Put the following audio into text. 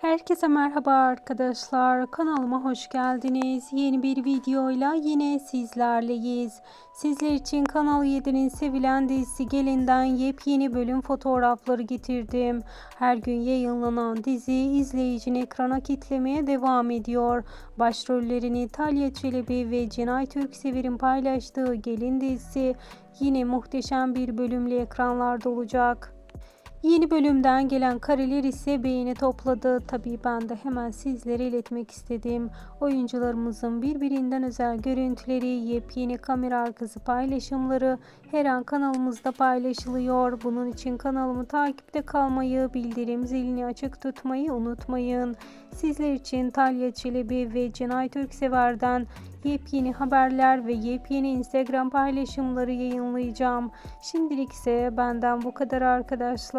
Herkese merhaba arkadaşlar. Kanalıma hoş geldiniz. Yeni bir videoyla yine sizlerleyiz. Sizler için Kanal 7'nin sevilen dizisi Gelin'den yepyeni bölüm fotoğrafları getirdim. Her gün yayınlanan dizi izleyicini ekrana kitlemeye devam ediyor. Başrollerini Talya Çelebi ve Cenay Türksever'in paylaştığı Gelin dizisi yine muhteşem bir bölümle ekranlarda olacak. Yeni bölümden gelen kareler ise beğeni topladı. Tabii ben de hemen sizlere iletmek istedim. Oyuncularımızın birbirinden özel görüntüleri, yepyeni kamera arkası paylaşımları her an kanalımızda paylaşılıyor. Bunun için kanalımı takipte kalmayı, bildirim zilini açık tutmayı unutmayın. Sizler için Talya Çelebi ve Cenay Türksever'den yepyeni haberler ve yepyeni Instagram paylaşımları yayınlayacağım. Şimdilik ise benden bu kadar